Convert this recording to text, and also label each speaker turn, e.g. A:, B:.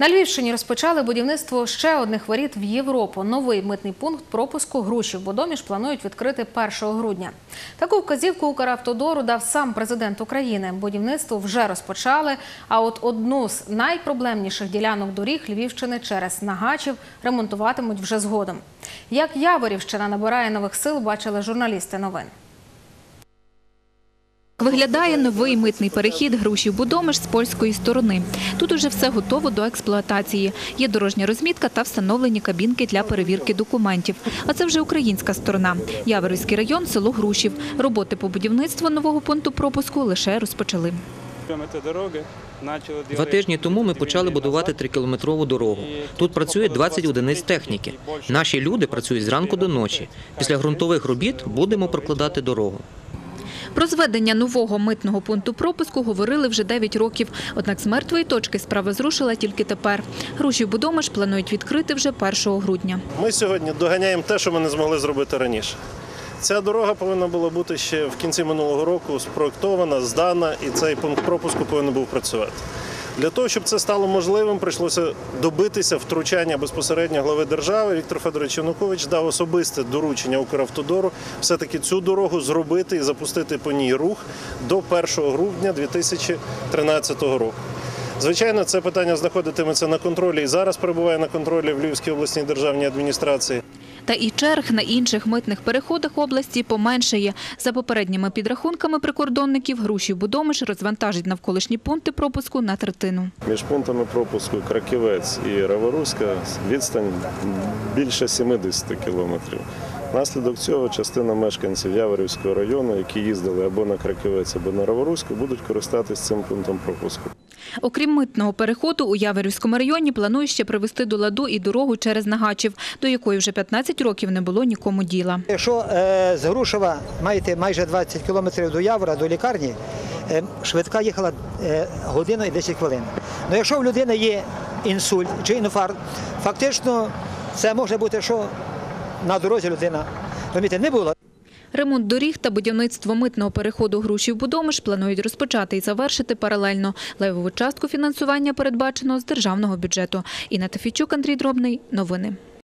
A: На Львівщині розпочали будівництво ще одних воріт в Європу. Новий митний пункт пропуску Грушів Бодоміж планують відкрити 1 грудня. Таку вказівку Укравтодору дав сам президент України. Будівництво вже розпочали. А от одну з найпроблемніших ділянок доріг Львівщини через Нагачів ремонтуватимуть вже згодом. Як Яворівщина набирає нових сил, бачили журналісти новин.
B: Виглядає новий митний перехід грушів Будомиш з польської сторони. Тут уже все готово до експлуатації. Є дорожня розмітка та встановлені кабінки для перевірки документів. А це вже українська сторона. Яворівський район, село Грушів. Роботи по будівництву нового пункту пропуску лише розпочали.
C: Два тижні тому ми почали будувати трикілометрову дорогу. Тут працює 20 одиниць техніки. Наші люди працюють зранку до ночі. Після ґрунтових робіт будемо прокладати дорогу.
B: Про зведення нового митного пункту пропуску говорили вже 9 років. Однак з мертвої точки справа зрушила тільки тепер. Грушів Будомиш планують відкрити вже 1 грудня.
D: Ми сьогодні доганяємо те, що ми не змогли зробити раніше. Ця дорога повинна була бути ще в кінці минулого року спроектована, здана, і цей пункт пропуску повинен був працювати. Для того, щоб це стало можливим, прийшлося добитися втручання безпосередньо глави держави. Віктор Федорович Янукович дав особисте доручення Укравтодору все-таки цю дорогу зробити і запустити по ній рух до 1 грудня 2013 року. Звичайно, це питання знаходитиметься на контролі і зараз перебуває на контролі в Львівській обласній державній адміністрації.
B: Та і черг на інших митних переходах області поменшає. За попередніми підрахунками прикордонників, Грушів Будомиш розвантажить навколишні пункти пропуску на третину.
E: Між пунктами пропуску Краківець і Раворуська відстань більше 70 кілометрів. Внаслідок цього частина мешканців Яворівського району, які їздили або на Краківець, або на Раворуську, будуть користатись цим пунктом пропуску.
B: Окрім митного переходу, у Яворівському районі планують ще привести до ладу і дорогу через Нагачів, до якої вже 15 років не було нікому діла.
F: Якщо е, з Грушева маєте майже 20 кілометрів до Явора, до лікарні, е, швидка їхала е, годину і 10 хвилин. Ну якщо в людини є інсульт чи інфаркт, фактично це може бути, що на дорозі людина розумієте, не було.
B: Ремонт доріг та будівництво митного переходу Грушів Будомиш планують розпочати і завершити паралельно. Левову частку фінансування передбачено з державного бюджету. Інна Тафійчук, Андрій Дробний. Новини.